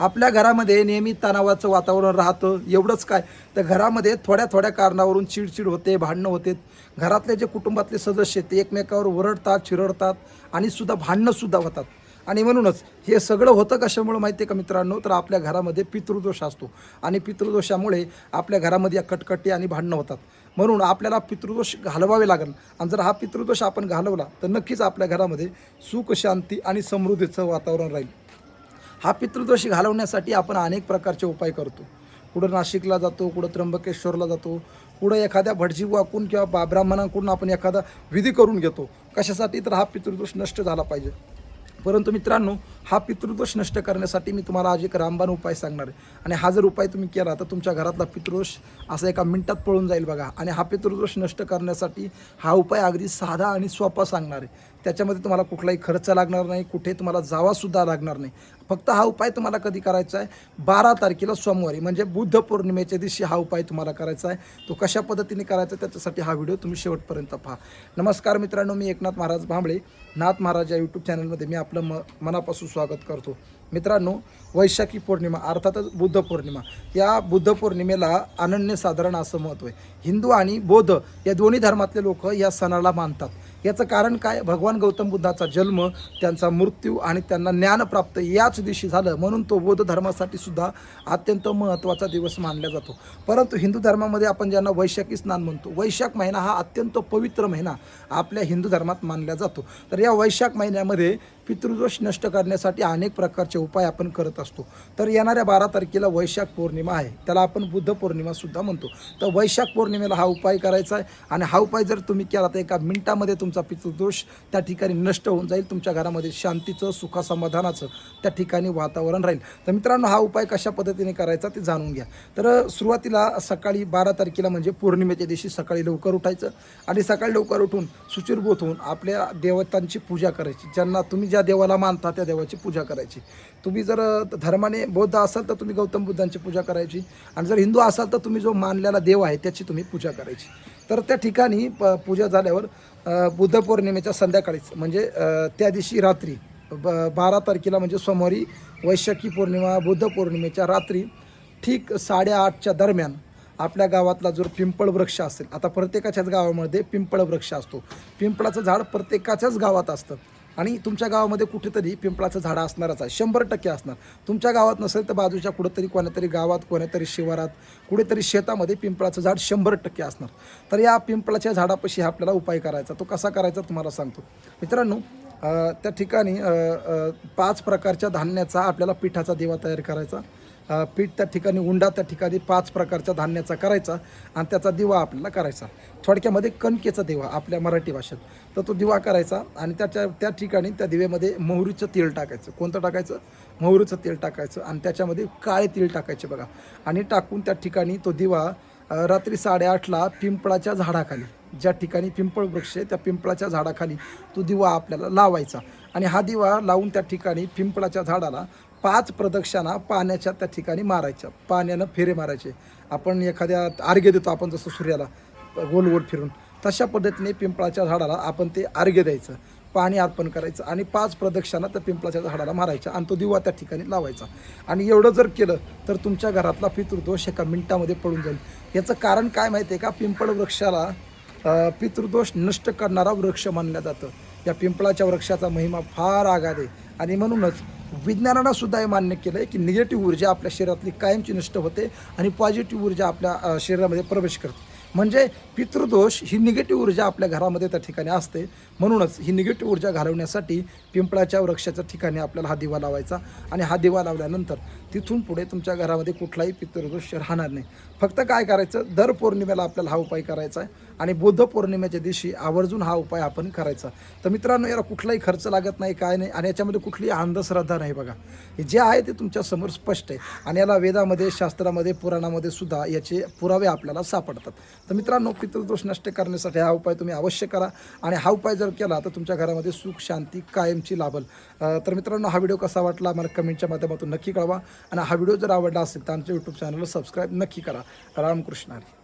आपल्या घरामध्ये नेहमी तणावाचं वातावरण राहतं. एवढंच काय. तर घरामध्ये थोड्या थोड्या कारणावरून चिडचिड होते भांडणं होते. घरातले जे कुटुंबातले सदस्य ते एकमेकावर ओरडतात चिरडतात आणि सुद्धा भांडणंसुद्धा होतात. आणि म्हणूनच हे सगळं होतं कशामुळं माहिती आहे का मित्रांनो? तर आपल्या घरामध्ये पितृदोष असतो. आणि पितृदोषामुळे आपल्या घरामध्ये या कटकटी आणि भांडणं होतात. म्हणून आपल्याला पितृदोष घालवावे लागेल. आणि जर हा पितृदोष आपण घालवला तर नक्कीच आपल्या घरामध्ये सुख शांती आणि समृद्धीचं वातावरण राहील. हा पितृदोष घालवण्यासाठी आपण अनेक प्रकारचे उपाय करतो. कुठं नाशिकला जातो कुठं त्र्यंबकेश्वरला जातो कुठं एखाद्या भटजी वाकून किंवा बा- ब्राह्मणांकडून आपण एखादा विधी करून घेतो. कशासाठी? तर हा पितृदोष नष्ट झाला पाहिजे. परंतु मित्रांनो हा पितृदोष नष्ट करण्यासाठी मी तुम्हाला आज एक रामबाण उपाय सांगणार आहे. आणि हा जर उपाय तुम्ही केला तर तुमच्या घरातला पितृदोष असा एका मिनटात पळून जाईल बघा. आणि हा पितृदोष नष्ट करण्यासाठी हा उपाय अगदी साधा आणि सोपा सांगणार आहे. त्याच्यामध्ये तुम्हाला कुठलाही खर्च लागणार नाही कुठे तुम्हाला जावासुद्धा लागणार नाही. फक्त हा उपाय तुम्हाला कधी करायचा आहे? बारा तारखेला सोमवारी म्हणजे बुद्ध पौर्णिमेच्या दिवशी हा उपाय तुम्हाला करायचा आहे. तो कशा पद्धतीने करायचा त्याच्यासाठी हा व्हिडिओ तुम्ही शेवटपर्यंत पहा. नमस्कार मित्रांनो मी एकनाथ महाराज भांबळे. नाथ महाराज या यूट्यूब चॅनलमध्ये मी आपलं म मनापासून स्वागत करतो. मित्रांनो वैशाखी पौर्णिमा अर्थातच बुद्ध पौर्णिमा. या बुद्ध पौर्णिमेला अनन्यसाधारण असं महत्त्व आहे. हिंदू आणि बौद्ध या दोन्ही धर्मातले लोक या सणाला मानतात. याचं कारण काय? भगवान गौतम बुद्धाचा जन्म त्यांचा मृत्यू आणि त्यांना ज्ञानप्राप्त याच दिवशी झालं. म्हणून तो बौद्ध धर्मासाठी सुद्धा अत्यंत महत्त्वाचा दिवस मानला जातो. परंतु हिंदू धर्मामध्ये आपण ज्यांना वैशाखी स्नान म्हणतो वैशाख महिना हा अत्यंत पवित्र महिना आपल्या हिंदू धर्मात मानला जातो. तर या वैशाख महिन्यामध्ये पितृदोष नष्ट करण्यासाठी अनेक प्रकारचे उपाय आपण करत असतो. तर येणाऱ्या बारा तारखेला वैशाख पौर्णिमा आहे. त्याला आपण बुद्ध पौर्णिमासुद्धा म्हणतो. तर वैशाख पौर्णिमेला हा उपाय करायचा आहे. आणि हा उपाय जर तुम्ही केला तर एका मिनिटामध्ये तुमचा पितृदोष त्या ठिकाणी नष्ट होऊन जाईल. तुमच्या घरामध्ये शांतीचं सुखासमाधानाचं त्या ठिकाणी वातावरण राहील. तर मित्रांनो हा उपाय कशा पद्धतीने करायचा ते जाणून घ्या. तर सुरुवातीला सकाळी बारा तारखेला म्हणजे पौर्णिमेच्या दिवशी सकाळी लवकर उठायचं आणि सकाळी लवकर उठून सुचिरभूत होऊन आपल्या देवतांची पूजा करायची. ज्यांना तुम्ही ज्या देवाला मानता त्या देवाची पूजा करायची. तुम्ही जर धर्माने बौद्ध असाल तर तुम्ही गौतम बुद्धांची पूजा करायची आणि जर हिंदू असाल तर तुम्ही जो मानलेला देव आहे त्याची तुम्ही पूजा करायची. तर त्या ठिकाणी प पूजा झाल्यावर बुद्ध पौर्णिमेच्या संध्याकाळीच म्हणजे त्या दिवशी रात्री ब बारा तारखेला म्हणजे सोमवारी वैशाखी पौर्णिमा बुद्ध पौर्णिमेच्या रात्री ठीक साडेआठच्या दरम्यान आपल्या गावातला जो पिंपळ वृक्ष असेल आता प्रत्येकाच्याच गावामध्ये पिंपळ वृक्ष असतो. पिंपळाचं झाड प्रत्येकाच्याच गावात असतं. आणि तुमच्या गावामध्ये कुठेतरी पिंपळाचं झाड असणारच आहे. शंभर टक्के असणार. तुमच्या गावात नसेल तर बाजूच्या कुठेतरी कोणातरी गावात कोणातरी शिवारात कुठेतरी शेतामध्ये पिंपळाचं झाड शंभर टक्के असणार. तर या पिंपळाच्या झाडापाशी आपल्याला उपाय करायचा. तो कसा करायचा तुम्हाला सांगतो. मित्रांनो त्या ठिकाणी पाच प्रकारच्या धान्याचा आपल्याला पिठाचा दिवा तयार करायचा. पीठ त्या ठिकाणी उंडा त्या ठिकाणी पाच प्रकारच्या धान्याचा करायचा आणि त्याचा दिवा आपल्याला करायचा. थोडक्यामध्ये कणकेचा दिवा आपल्या मराठी भाषेत. तर तो दिवा करायचा आणि त्याच्या त्या ठिकाणी त्या दिव्यामध्ये मोहरीचं तेल टाकायचं. कोणतं टाकायचं? मोहरीचं तेल टाकायचं आणि त्याच्यामध्ये काळे तेल टाकायचे बघा. आणि टाकून त्या ठिकाणी तो दिवा रात्री साडेआठला पिंपळाच्या झाडाखाली ज्या ठिकाणी पिंपळ वृक्ष आहे त्या पिंपळाच्या झाडाखाली तो दिवा आपल्याला लावायचा. आणि हा दिवा लावून त्या ठिकाणी पिंपळाच्या झाडाला पाच प्रदक्षिणा पाण्याच्या त्या ठिकाणी मारायच्या. पाण्यानं फेरे मारायचे. आपण एखाद्या अर्घ्य देतो आपण जसं सूर्याला गोल गोल फिरून. तशा पद्धतीने पिंपळाच्या झाडाला आपण ते अर्घ्य द्यायचं. पाणी अर्पण करायचं आणि पाच प्रदक्षिणा त्या पिंपळाच्या झाडाला मारायच्या आणि तो दिवा त्या ठिकाणी लावायचा. आणि एवढं जर केलं तर तुमच्या घरातला पितृदोष एका मिनिटामध्ये पडून जाईल. याचं कारण काय माहिती आहे का? पिंपळ वृक्षाला पितृदोष नष्ट करणारा वृक्ष मानलं जातं. या पिंपळाच्या वृक्षाचा महिमा फार आघाद आहे. आणि म्हणूनच विज्ञानानं सुद्धा हे मान्य केलं आहे की निगेटिव्ह ऊर्जा आपल्या शरीरातली कायमची नष्ट होते आणि पॉझिटिव्ह ऊर्जा आपल्या शरीरामध्ये प्रवेश करते. म्हणजे पितृदोष ही निगेटिव्ह ऊर्जा आपल्या घरामध्ये त्या ठिकाणी असते. म्हणूनच ही निगेटिव्ह ऊर्जा घालवण्यासाठी पिंपळाच्या वृक्षाच्या ठिकाणी आपल्याला हा दिवा लावायचा आणि हा दिवा लावल्यानंतर तिथून पुढे तुमच्या घरामध्ये कुठलाही पितृदोष राहणार नाही. फक्त काय करायचं? दर पौर्णिमेला आपल्याला हा उपाय करायचा आहे. आणि बुद्ध पौर्णिमेच्या दिवशी आवर्जून हा उपाय आपण करायचा. तर मित्रांनो याला कुठलाही खर्च लागत नाही काय नाही आणि याच्यामध्ये कुठलीही अंधश्रद्धा नाही बघा. जे आहे ते तुमच्यासमोर स्पष्ट आहे आणि याला वेदामध्ये शास्त्रामध्ये पुराणामध्ये सुद्धा याचे पुरावे आपल्याला सापडतात. तर मित्रांनो पितृदोष नष्ट करण्यासाठी हा उपाय तुम्ही अवश्य करा आणि हा उपाय जर केला तर तुमच्या घरामध्ये सुख शांती कायमची लाभल. तर मित्रांनो हा व्हिडिओ कसा वाटला मला कमेंटच्या माध्यमातून नक्की कळवा आणि हा व्हिडिओ जर आवडला असेल तर आमच्या यूट्यूब चॅनलला सबस्क्राईब नक्की करा. रामकृष्ण हरी.